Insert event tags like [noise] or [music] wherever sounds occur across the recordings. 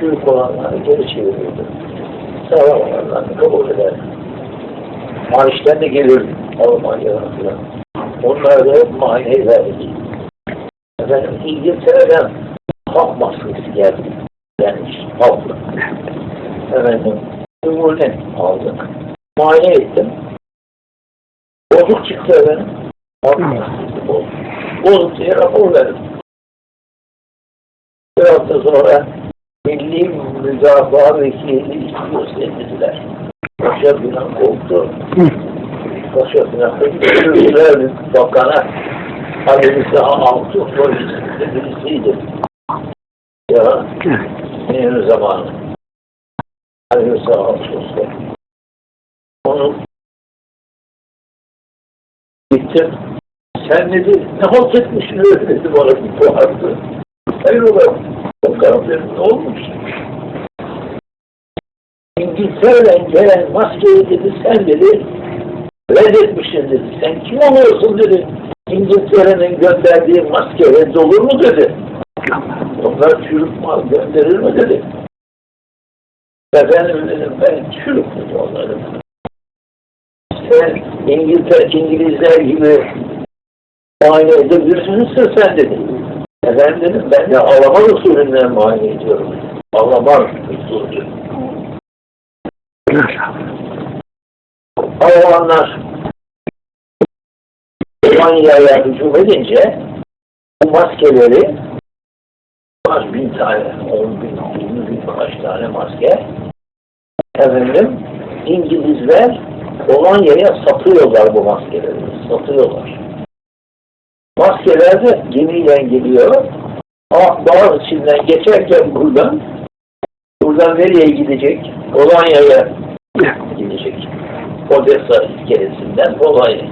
çürük olanları geri çeviriyordu. Sağlam olanlarını kabul ederdi. Maaştan da gelirdi Almanya'dan falan. Onlar da muayene verdik. Efendim İngiltere'den halk maskesi geldi. Gelmiş halkla. Efendim Umur'dan aldık. Muayene ettim. Bozuk çıktı efendim. Bozuk diye rapor verdim. Bir hafta sonra Milli Müdafaa Vekili gösterdiler. Paşa Binan korktu. Paşa Binan götürdüler bakana. Ali Rıza Altı polisinde birisiydi. Ya benim zamanı. Ali Rıza Altı Onu gittim. Sen dedi, ne halt etmişsin öyle [laughs] dedi bana bir bağırdı. Hayrola, bakalım dedim, ne olmuş? İngiltere'den gelen maskeyi dedi, sen dedi, reddetmişsin dedi. Sen kim oluyorsun dedi. İngiltere'nin gönderdiği maske reddolur mu dedi. Onlar çürük mal gönderir mi dedi. Efendim dedim, ben çürük dedi onları. Sen İngiltere, İngilizler gibi muayene edebilirsin sen dedi. Efendim dedim, ben de Alman usulünden muayene ediyorum. Alman usulü. Almanlar Almanya'ya hücum edince bu maskeleri kaç bin tane, on bin, yirmi bin kaç tane maske efendim İngilizler Polonya'ya satıyorlar bu maskeleri. Satıyorlar. Maskeler de gemiyle geliyor. Ama Boğaz içinden geçerken buradan buradan nereye gidecek? Polonya'ya gidecek. Odessa iskelesinden Polonya'ya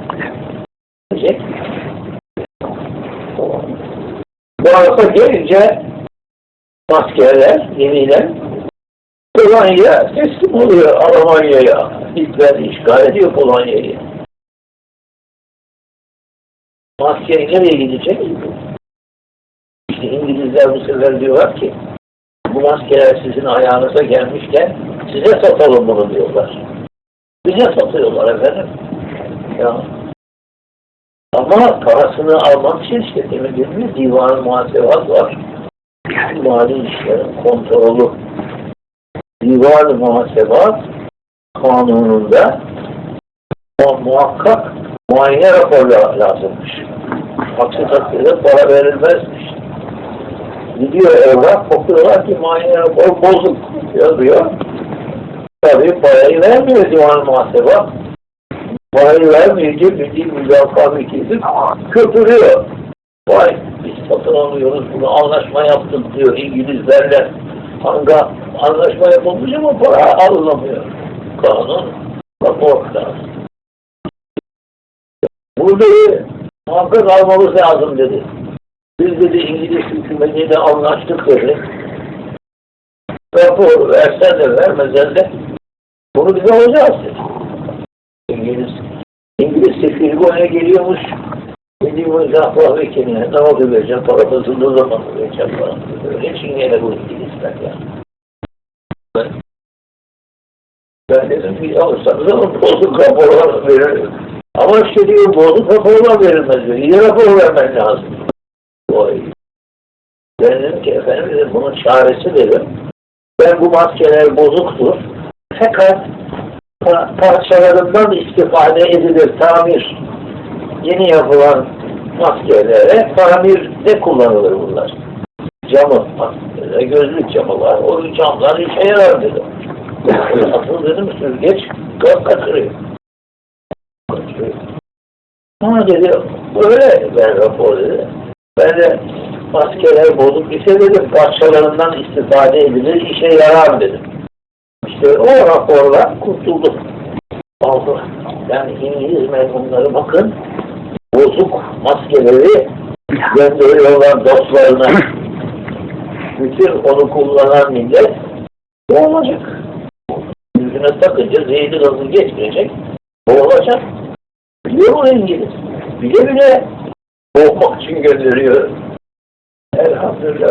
gidecek. Arada gelince maskeler gemiyle Polonya teslim oluyor Almanya'ya. Hitler işgal ediyor Polonya'yı. Maske nereye gidecek? İşte İngilizler bu sefer diyorlar ki bu maskeler sizin ayağınıza gelmişken size satalım bunu diyorlar. Bize satıyorlar efendim. Ya. Ama parasını almak için demin dedim ya divan muhasebat var. Mali işlerin kontrolü. Divan muhasebat kanununda muhakkak muayene raporları lazımmış. Aksi takdirde para verilmezmiş. Gidiyor evrak, bakıyorlar ki muayene rapor bozuk yazıyor. Tabii parayı vermiyor divan muhaseba. Parayı vermeyince milli müdafaa vekili köpürüyor. Vay biz satın alıyoruz bunu anlaşma yaptık diyor İngilizlerle. Hanga anlaşma yapılmış ama para alınamıyor. Kanun rapor lazım. Burada muhakkak almamız lazım dedi. Biz dedi İngiliz hükümetiyle anlaştık dedi. Rapor versen de vermesen de bunu bize alacağız dedi. İngiliz, İngiliz sefiri buraya geliyormuş. Milli Müdafaa Vekili'ne ne oldu vereceğim parasını ne zaman vereceğim falan. Öyle çingene bu İngilizler yani. Ben, ben dedim ki alırsanız ama bozuk raporlar verir. Ama işte diyor bozuk raporlar verilmez diyor. İyi rapor vermen lazım. Oy. Ben dedim ki efendim dedim, bunun çaresi dedim. Ben bu maskeler bozuktur. Fakat pa parçalarından istifade edilir, tamir. Yeni yapılan maskelere tamirde kullanılır bunlar. Camı, gözlük camı var. O camlar işe yarar dedim. Asıl dedim süzgeç gaz. Kaçırıyor. Ha dedi, öyle ben rapor dedi. Ben de maskeler bozuk ise dedim, parçalarından istifade edilir, işe yarar dedim. İşte o raporla kurtulduk. Aldı. Yani İngiliz memurları bakın, bozuk maskeleri gönderiyorlar dostlarına. Bütün onu kullanan millet boğulacak. Yüzüne takınca zehirli gazı geçmeyecek, boğulacak. Biliyor mu İngiliz? Bile bile boğmak için gönderiyor. الحمد لله